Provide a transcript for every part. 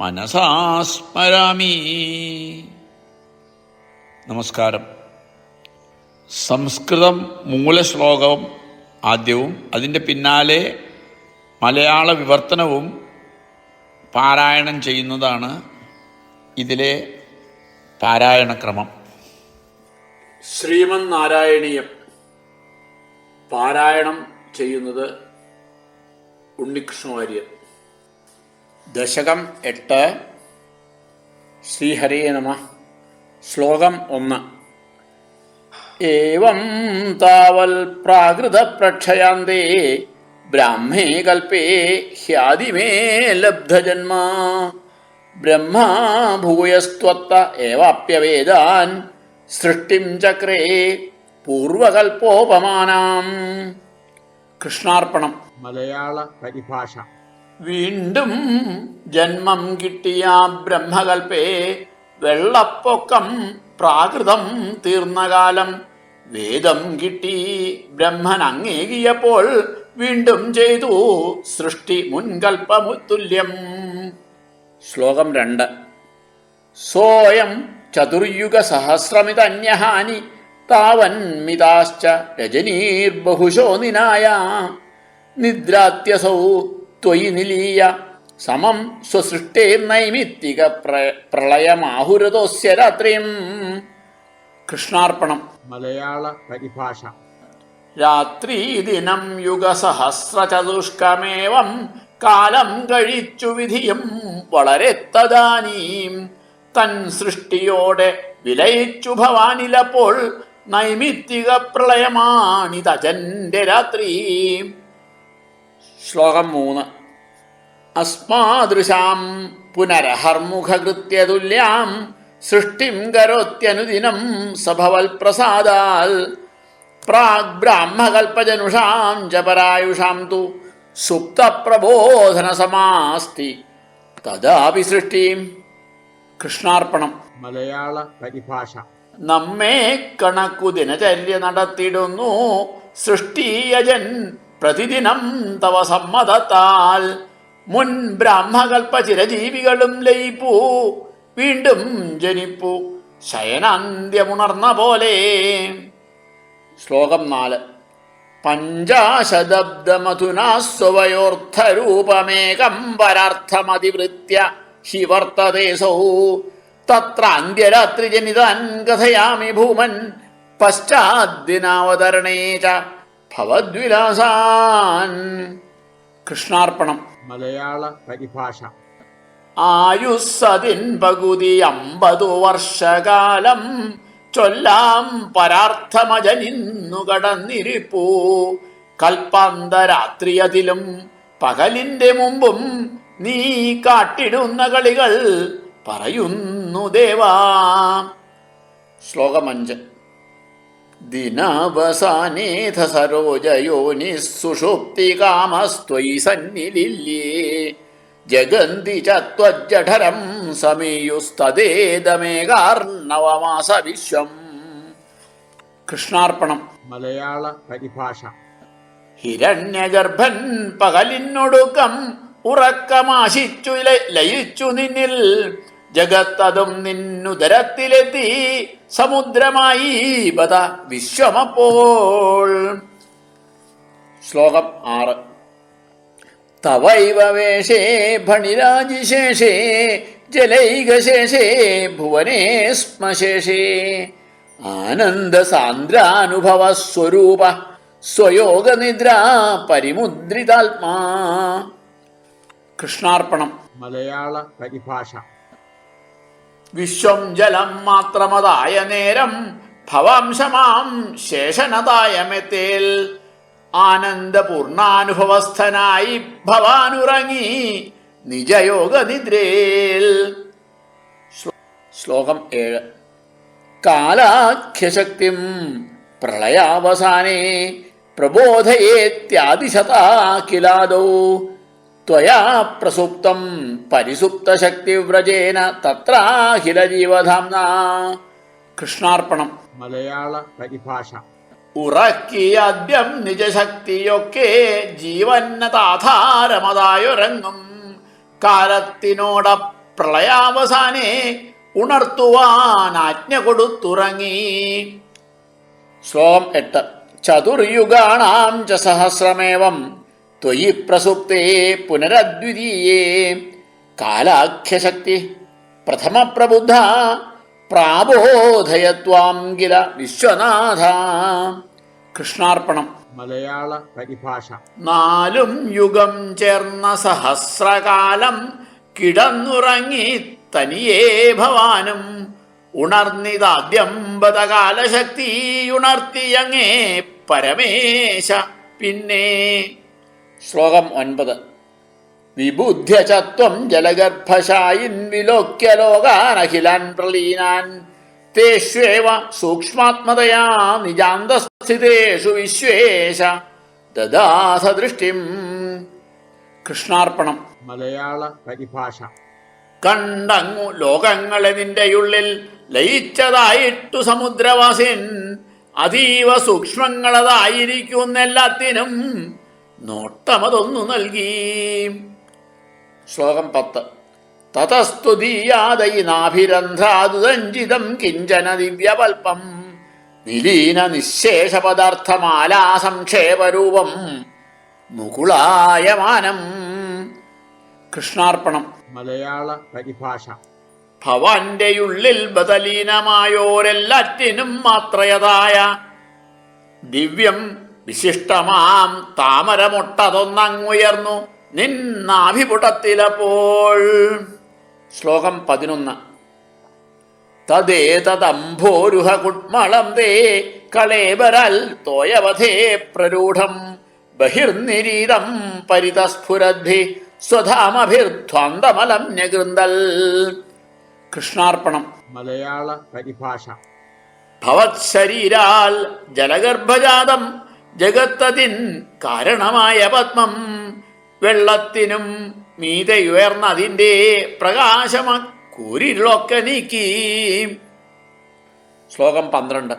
മനസാ സ്മരാമി നമസ്കാരം. സംസ്കൃതം മൂലശ്ലോകവും ആദ്യവും അതിന്റെ പിന്നാലെ മലയാള വിവർത്തനവും പാരായണം ചെയ്യുന്നതാണ് ഇതിലെ പാരായണക്രമം. ശ്രീമൻ നാരായണീയം പാരായണം ചെയ്യുന്നത് ഉണ്ണികൃഷ്ണവാര്യർ ദശകം എട്ട് ശ്രീഹരേ നമ. ശ്ലോകം ഒന്ന്. ഏവം താവൽ പ്രാകൃത പ്രക്ഷയാന്തേ ബ്രാഹ്മേ കൽപ്പേ ഹ്യാദിമേ ലബ്ധജന്മ. ബ്രഹ്മാ ഭൂയസ്ത്വത്ത ഏവാപ്യവേദാൻ സൃഷ്ടിം ചക്രേ പൂർവകൽപ്പോപമാനാം. കൃഷ്ണാർപ്പണം. മലയാള പരിഭാഷ. വീണ്ടും ജന്മം കിട്ടിയ ബ്രഹ്മകൽപ്പേ വെള്ളപ്പൊക്കം പ്രാകൃതം തീർന്ന കാലം വേദം കിട്ടി ബ്രഹ്മൻ അങ്ങേകിയപ്പോൾ വീണ്ടും ചെയ്തു സൃഷ്ടി മുൻകൽപ്പമുത്തുല്യം. ശ്ലോകം രണ്ട്. സോയം ചതുർയുഗ സഹസ്രമിതന്യഹാനി താവന്മിതാശ്ച നിനായ നിദ്രാത്യസൗ ത്വയി നിലീയ. സമം സ്വസൃഷ്ടേ നൈമിത്തിക പ്ര പ്രളയമാഹുരതോസ്യ രാത്രിയും. കൃഷ്ണാർപ്പണം. മലയാള പരിഭാഷ. രാത്രി ദിനം യുഗസഹസ്രചതുഷ്കമേവം കാലം കഴിച്ചു വിധിയും വളരെ തദാനീം. തൻ സൃഷ്ടിയോടെ വിലയിച്ചു ഭവാനിലപ്പോൾ നൈമിത്തിക പ്രളയമാണിതജന്റെ രാത്രി. ശ്ലോകം മൂന്ന്. അസ്മാദൃശാം പുനരഹർമുഖകൃത്യതുല്യാം സൃഷ്ടിം കരോത്യനുദിനം സഭവൽ പ്രസാദാൽ പ്രാഗ് ബ്രാഹ്മകൽപ്പജനുഷാം ജപരായുഷാം തു തു സുപ്തപ്രബോധന സമാസ്തി തഥാപി സൃഷ്ടിയും കൃഷ്ണാർപ്പണം. മലയാള പരിഭാഷ. നമ്മെ കണക്കു ദിനചര്യ നടത്തിടുന്നു സൃഷ്ടിയജൻ പ്രതിദിനം തവ സമ്മതത്താൽ മുൻ ബ്രാഹ്മകൽപ്പ ചിരജീവികളും ലയിപ്പൂ വീണ്ടും ജനിപ്പു. ശയനാന്ത്യമുണർന്ന പോലെ ശ്ലോകം നാല്. പഞ്ചാശതബ്ദമധുനാസ്വയോർത്ഥരൂപമേകം പരാർത്ഥമതിവൃത്യ അന്ത്യരാത്രി ജനിതാൻ കഥയാമി ഭൂമൻ പശ്ചാദ്ദിനാവതരണേ ച. ഭവദ്വിലാസാൻ കൃഷ്ണാർപ്പണം. മലയാള പരിഭാഷ. ആയുസ്സതിൻ പകുതി അമ്പതു വർഷകാലം ചൊല്ലാം പരാർത്ഥമജനിന്നു കടന്നിരിപ്പൂ. കൽപ്പാന്തരാത്രിയതിലും പകലിന്റെ മുമ്പും നീ കാട്ടിടുന്ന കളികൾ പറയുന്നു ദേവാ. ശ്ലോകം അഞ്ച് ദിനാവസാനേധ സരോജയോനി സുഷുപ്തി കാമസ്ത്വയി സന്നിലില്യേ ജഗന്തി ചത്വജഠരം സമീയുസ്തദേതമേകാർണവമാസ വിശ്വം കൃഷ്ണാർപ്പണം. മലയാള പരിഭാഷ. ഹിരണ്യഗർഭൻ പകലിനൊടുക്കം ഉറക്കമാശിച്ചു ലയിച്ചു നിന്നിൽ. ജഗത്തതും നിന്നുദരത്തിലെത്തി സമുദ്രമായി ബത വിശ്വമപ്പോൾ. ശ്ലോകം ആറ്. തവൈവ വേഷേ ഭണിരാജിശേഷേ ജലൈകശേഷേ ഭുവനേ ആനന്ദ സാന്ദ്രാനുഭവ സ്വരൂപ സ്വയോഗ നിദ്ര പരിമുദ്രിതാത്മാ. കൃഷ്ണാർപ്പണം. മലയാള പരിഭാഷ. വിശ്വം ജലം മാത്രമതായ നേരം ഭവാംശമാം ശേഷനതായ മെത്തേൽ ആനന്ദപൂർണാനുഭവസ്ഥനായി ഭവാനുറങ്ങി നിജയോഗ നിദ്രേൽ ശ്ലോകം ഏഴ്. കാലാഖ്യശക്തിം പ്രളയാവസാനേ പ്രബോധയേത്യാദിശതാ കിലാദോ ത്വയാ പ്രസുപ്തം പരിസുപ്തശക്തിവ്രജേന തത്രാഖിലജീവധാംന കൃഷ്ണാർപ്പണം. മലയാള പരിഭാഷ. ഉറക്കിയദ്യം നിജശക്തിയൊക്കെ ജീവന്നതാധാരമതായൊരങ്ങും. കാലത്തിനോട പ്രളയാവസാനെ ഉണർത്തുവാൻ ആജ്ഞ കൊടുത്തുറങ്ങി. ശ്ലോകം എട്ട്. ചതുർയുഗാണാം ച സഹസ്രമേവം ത്വയി പ്രസുപ്തേ പുനരദ്വിതീയേ. കാലാഖ്യശക്തി പ്രഥമ പ്രബുദ്ധ പ്രാബോധയത്വാം കില വിശ്വനാഥ. കൃഷ്ണാർപ്പണം. മലയാള പരിഭാഷ. നാലും യുഗം ചേർന്ന സഹസ്രകാലം കിടന്നുറങ്ങി തനിയേ ഭവാനും ഉണർന്നിതാദ്യം ബതകാലശക്തി ഉണർത്തിയങ്ങേ പരമേശ പിന്നെ ശ്ലോകം ഒൻപത്. വിബുദ്ധ്യചത്വം ജലഗർഭശായിൻ വിലോക്യ ലോകാനഖിലാൻ പ്രലീനാൻ. തേഷ്വേവ സൂക്ഷ്മാത്മതയാ നിജാന്തസ്ഥിതേഷു വിശ്വേശ. ദദാസ ദൃഷ്ടിം കൃഷ്ണാർപ്പണം. മലയാള പരിഭാഷ. കണ്ടങ്ങു ലോകങ്ങളെ നിന്റെയുള്ളിൽ ലയിച്ചതായിട്ടു സമുദ്രവാസിൻ. അതീവ സൂക്ഷ്മങ്ങളതായിരിക്കുന്നെല്ലാത്തിനും നോട്ടമതൊന്നു നൽകി. ശ്ലോകം പത്ത്. തതസ്തുതീയാദയി നാഭിരന്ധ്രാതുതഞ്ചിതം കിഞ്ചന ദിവ്യപൽപം നിലീന നിശേഷ പദാർത്ഥമാലാ സംക്ഷേപരൂപം. മുകുളായമാനം. കൃഷ്ണാർപ്പണം. മലയാള പരിഭാഷ. ഭവാന്റെ ഉള്ളിൽ ബദലീനമായോരെല്ലാറ്റിനും മാത്രയതായ ദിവ്യം വിശിഷ്ടമാം താമരമൊട്ടതൊന്നങ്ങുയർന്നു നിന്നാഭിപുടത്തിലപ്പോൾ. ശ്ലോകം പതിനൊന്ന്. തദേതദംഭോരുഹ കുട്മളം ദേ കളേബരൽ തോയവധേ പ്രരൂഢം ബഹിർനിരീതം പരിതസ്ഫുരദ്ധി സ്വധാമഭിർധ്വാന്തമലം ന്യഗൃന്ദൽ കൃഷ്ണാർപ്പണം. മലയാള പരിഭാഷ. ഭവത് ശരീരാൽ ജലഗർഭജാതം ജഗത്തതിൻ കാരണമായ പത്മം വെള്ളത്തിനും മീതയുയർന്നതിന്റെ പ്രകാശമ കൂരിലൊക്കെ നീക്കി. ശ്ലോകം പന്ത്രണ്ട്.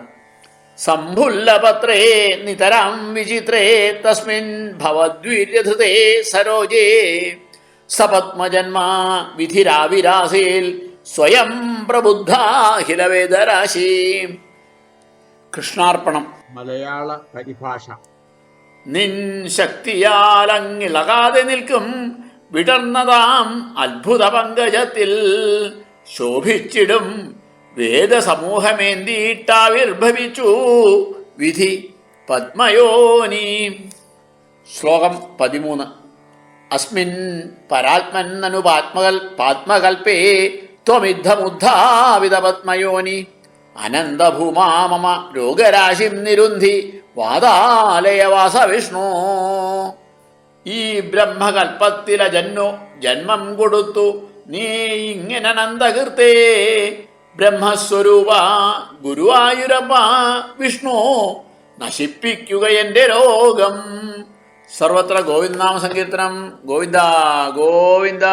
സംഭുല്ലപത്രേ നിതരാം വിചിത്രേ തസ്മിൻ ഭവദ്വീര്യധൃതേ സരോജേ. സപത്മജന്മാ വിധിരാവിരാസേൽ സ്വയം പ്രബുദ്ധാഖിലവേദരാശി കൃഷ്ണാർപ്പണം. മലയാള പരിഭാഷ. നിൻ ശക്തിയാലങ്ങിളകാതെ നിൽക്കും വിടർന്നതാം അത്ഭുത പങ്കജത്തിൽ. ശോഭിച്ചിടും വേദസമൂഹമേന്തിയിട്ടാവിർഭവിച്ചു വിധി പത്മയോനി. ശ്ലോകം പതിമൂന്ന്. അസ്മിൻ പരാത്മന്നനുപാത്മകൽ പാത്മകൽപ്പേ ത്വമിദ്ധമുദ്ധാവിത പത്മയോനി അനന്തഭൂമാ മമ രോഗരാശിം നിരുന്ധി വാതാലയവാസ വിഷ്ണു. ഈ ബ്രഹ്മകൽപ്പത്തില ജന്മു ജന്മം കൊടുത്തു. നീ ഇങ്ങനെ നന്ദകീർത്തേ. ബ്രഹ്മസ്വരൂപ ഗുരുവായൂരപ്പ വിഷ്ണു നശിപ്പിക്കുക എന്റെ രോഗം. സർവത്ര ഗോവിന്ദനാമ സങ്കീർത്തനം ഗോവിന്ദ ഗോവിന്ദ.